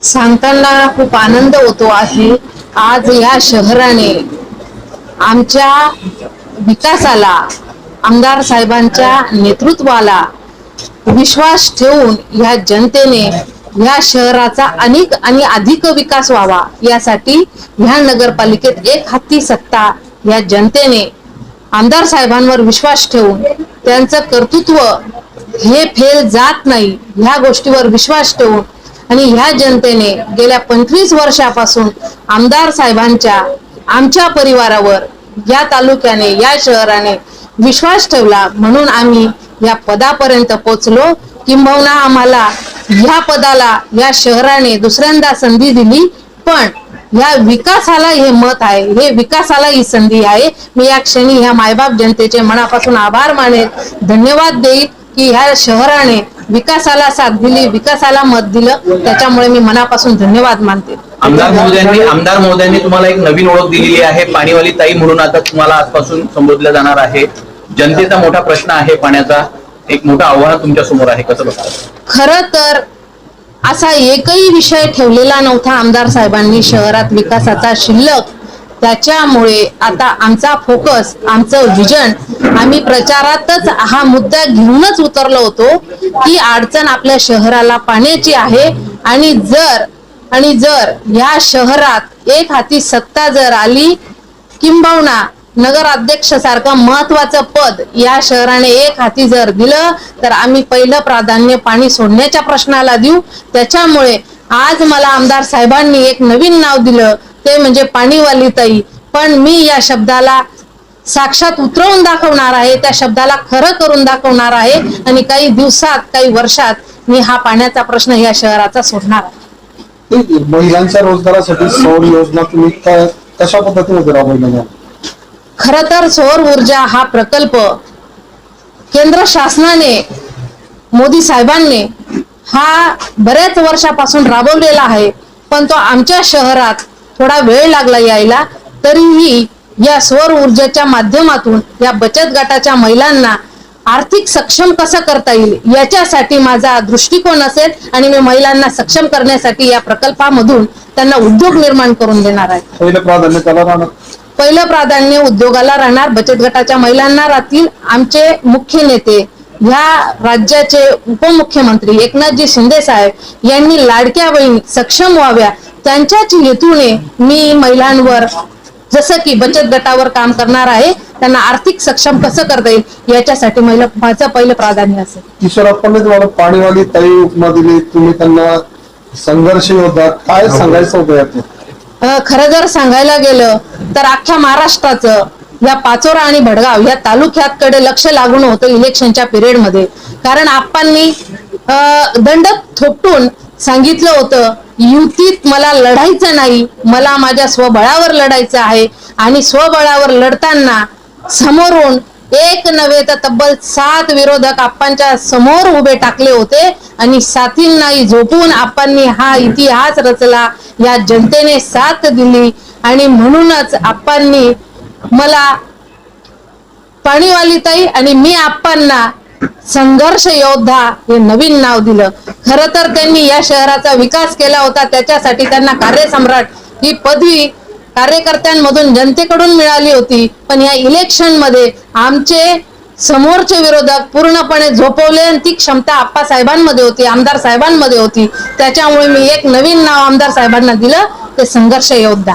सांगताना खूप आनंद होतो आहे. आज या शहराने आमच्या विकासाला आमदार साहेबांच्या नेतृत्वाला विश्वास ठेवून या जनतेने या शहराचा अनेक आणि अधिक विकास व्हावा यासाठी ह्या नगरपालिकेत एक हत्ती सत्ता या जनतेने आमदार साहेबांवर विश्वास ठेवून त्यांचं कर्तृत्व हे फेल जात नाही ह्या गोष्टीवर विश्वास ठेवून आणि ह्या जनतेने गेल्या पंचवीस वर्षापासून आमदार साहेबांच्या आमच्या परिवारावर या तालुक्याने या शहराने विश्वास ठेवला म्हणून आम्ही या पदापर्यंत पोचलो. किंबहुना आम्हाला ह्या पदाला या शहराने दुसऱ्यांदा संधी दिली. पण या विकासाला हे मत आहे हे विकासाला ही संधी आहे. मी या क्षणी ह्या मायबाप जनतेचे मनापासून आभार मानेल धन्यवाद देईल की ह्या शहराने विकासाला साथ दिली विकासाला मत दिलं त्याच्यामुळे मी मनापासून धन्यवाद मानते. आमदार महोदयांनी आमदार महोदयांनी तुम्हाला एक नवीन ओळख दिलेली आहे. पाणीवाली ताई म्हणून आता तुम्हाला आजपासून संबोधलं जाणार आहे. जनतेचा मोठा प्रश्न आहे पाण्याचा. एक मोठं आव्हान तुमच्यासमोर आहे. कसं बघता? खर तर असा एकही विषय ठेवलेला नव्हता आमदार साहेबांनी. शहरात विकासाचा शिल्लक त्याच्यामुळे आता आमचा फोकस आमचं विजन आम्ही प्रचारातच हा मुद्दा घेऊनच उतरलो होतो की अडचण आपल्या शहराला पाण्याची आहे आणि जर आणि जर या शहरात एक हाती सत्ता जर आली किंबहुना नगराध्यक्ष सारखं महत्वाचं पद या शहराने एक हाती जर दिलं तर आम्ही पहिलं प्राधान्य पाणी सोडण्याच्या प्रश्नाला देऊ. त्याच्यामुळे आज मला आमदार साहेबांनी एक नवीन नाव दिलं ते म्हणजे पाणीवाली ताई. पण मी या शब्दाला साक्षात उतरवून दाखवणार आहे त्या शब्दाला खरं करून दाखवणार आहे आणि काही दिवसात काही वर्षात मी हा पाण्याचा प्रश्न या शहराचा सोडणार आहे. महिलांच्या रोजगारासाठी सौर योजना तुम्ही कशा पद्धतीने खर तर सौर ऊर्जा हा प्रकल्प केंद्र शासनाने मोदी साहेबांनी हा बऱ्याच वर्षापासून राबवलेला आहे. पण तो आमच्या शहरात थोडा वेळ लागला यायला तरीही या सौर ऊर्जेच्या माध्यमातून या बचत गटाच्या महिलांना आर्थिक सक्षम कसं करता येईल याच्यासाठी माझा दृष्टिकोन असेल आणि मी महिलांना सक्षम करण्यासाठी या प्रकल्पामधून त्यांना उद्योग निर्माण करून देणार आहे. पहिलं प्राधान्य त्याला राहणार? पहिलं प्राधान्य उद्योगाला राहणार बचत गटाच्या महिलांना राहतील आमचे मुख्य नेते ह्या राज्याचे उपमुख्यमंत्री एकनाथजी शिंदे साहेब यांनी लाडक्या बहिणी सक्षम व्हाव्या त्यांच्याच हेतूने मी महिलांवर जसं की बचत गटावर काम करणार आहे त्यांना आर्थिक सक्षम कसं करता येईल याच्यासाठी महिला माझं पहिलं प्राधान्य असेल किशोरप्पांनी तुम्हाला पाणीवाली ताई उपमा दिली तुम्ही त्यांना संघर्ष योद्धा काय सांगायचं होतं खरं जर सांगायला गेलं तर अख्ख्या महाराष्ट्राचं या पाचोरा आणि भडगाव या तालुक्याकडे लक्ष लागून होतं इलेक्शनच्या पिरियडमध्ये कारण आप्पांनी अ, दंड थोपटून सांगितलं होतं युतीत मला लढायचं नाही मला माझ्या स्वबळावर लढायचं आहे. आणि स्वबळावर लढताना समोरून एक नव्हे तर तब्बल सात विरोधक आप्पांच्या समोर उभे टाकले होते आणि साथींनाही झोपून आप्पांनी हा इतिहास रचला या जनतेने साथ दिली. आणि म्हणूनच आप्पांनी मला पाणीवाली ताई आणि मी आप्पांना संघर्ष योद्धा हे नवीन नाव दिलं. खर तर त्यांनी या शहराचा विकास केला होता त्याच्यासाठी त्यांना कार्यसम्राट ही पदवी कार्यकर्त्यांमधून जनतेकडून मिळाली होती. पण या इलेक्शनमध्ये आमचे समोरचे विरोधक पूर्णपणे झोपवले आणि ती क्षमता आप्पा साहेबांमध्ये होती आमदार साहेबांमध्ये होती. त्याच्यामुळे मी एक नवीन नाव आमदार साहेबांना दिलं ते संघर्ष योद्धा.